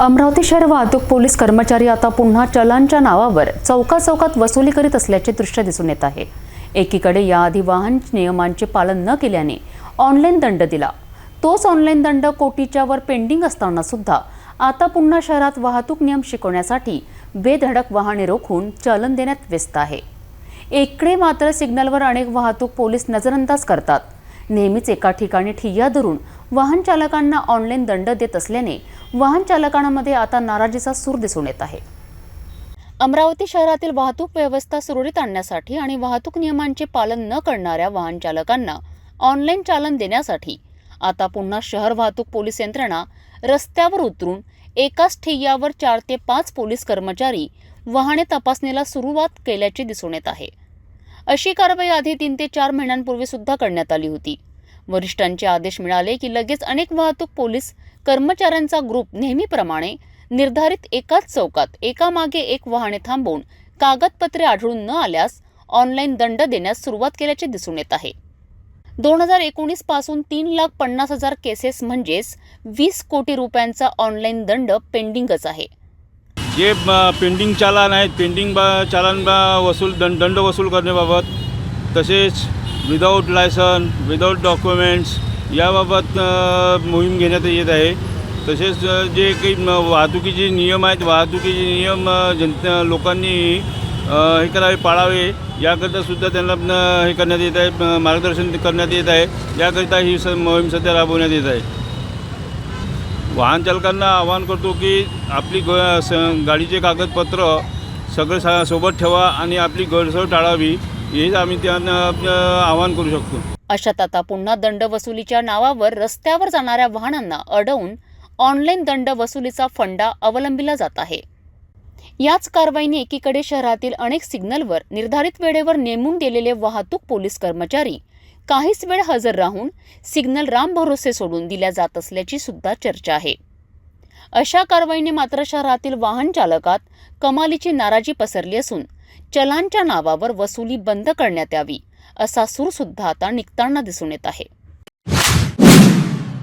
अमरावती शहर वाहतूक पोलीस कर्मचारी आता पुन्हा चलांच्या नावावर चौका चौकात वसुली करीत असल्याचे दृश्य दिसून येत आहे. एकीकडे याआधी वाहन नियमांचे पालन न केल्याने ऑनलाईन दंड दिला. तोच ऑनलाईन दंड कोटीच्या वर पेंडिंग असताना सुद्धा आता पुन्हा शहरात वाहतूक नियम शिकवण्यासाठी बेधडक वाहने रोखून चलन देण्यात व्यस्त आहे. एकडे मात्र सिग्नलवर अनेक वाहतूक पोलीस नजरअंदाज करतात. नेहमीच एका ठिकाणी ठिय्या धरून वाहन चालकांना ऑनलाईन दंड देत असल्याने वाहन चालकांमध्ये आता नाराजीचा सूर दिसून येत आहे. अमरावती शहरातील वाहतूक व्यवस्था सुरळीत आणण्यासाठी आणि वाहतूक नियमांचे पालन न करणाऱ्या वाहन चालकांना ऑनलाईन चालन देण्यासाठी आता पुन्हा शहर वाहतूक पोलीस यंत्रणा रस्त्यावर उतरून एकाच ठिय्यावर चार ते पाच पोलीस कर्मचारी वाहने तपासणीला सुरुवात केल्याचे दिसून येत आहे. अशी कारवाई आधी तीन ते चार महिन्यांपूर्वी सुद्धा करण्यात आली होती. वरिष्ठांचे आदेश मिळाले की लगेच अनेक वाहतूक पोलीस कर्मचाऱ्यांचा ग्रुप नेहमीप्रमाणे निर्धारित एकाच चौकात एकामागे एक वाहने थांबवून कागदपत्रे आढळून न आल्यास ऑनलाईन दंड देण्यास सुरुवात केल्याचे दिसून येत आहे. दोन हजार एकोणीसपासून तीन लाख पन्नास हजार केसेस म्हणजेच वीस कोटी रुपयांचा ऑनलाईन दंड पेंडिंगच आहे. जे पेंडिंग चालान आहेत पेंडिंग बा चालान बा वसूल दंड दंड वसूल करण्याबाबत तसेच विदाऊट लायसन विदाऊट डॉक्युमेंट्स याबाबत मोहीम घेण्यात येत आहे. तसेच जे काही वाहतुकीचे नियम आहेत वाहतुकीचे नियम जन लोकांनी हे करावे पाळावे याकरिता सुद्धा त्यांना हे करण्यात येत आहे मार्गदर्शन करण्यात येत आहे. याकरिता ही स मोहीम सध्या राबवण्यात येत आहे. वाहन चालकांना आवाहन करतो की आपली ग स गाडीचे कागदपत्र सगळं सा सोबत ठेवा आणि आपली गैरसोय टाळावी हेच आम्ही त्यांना आवाहन करू शकतो. अशात आता पुन्हा दंड वसुलीच्या नावावर रस्त्यावर जाणाऱ्या वाहनांना अडवून ऑनलाईन दंड वसुलीचा फंडा अवलंबिला जात आहे. याच कारवाईने एकीकडे शहरातील अनेक सिग्नलवर निर्धारित वेळेवर नेमून दिलेले वाहतूक पोलीस कर्मचारी काहीच वेळ हजर राहून सिग्नल राम भरोसे सोडून दिल्या जात असल्याची सुद्धा चर्चा आहे. अशा कारवाईने मात्र शहरातील वाहन चालकात कमालीची नाराजी पसरली असून चलांच्या नावावर वसुली बंद करण्यात यावी असा सूर सुद्धा आता निघताना दिसून येत आहे.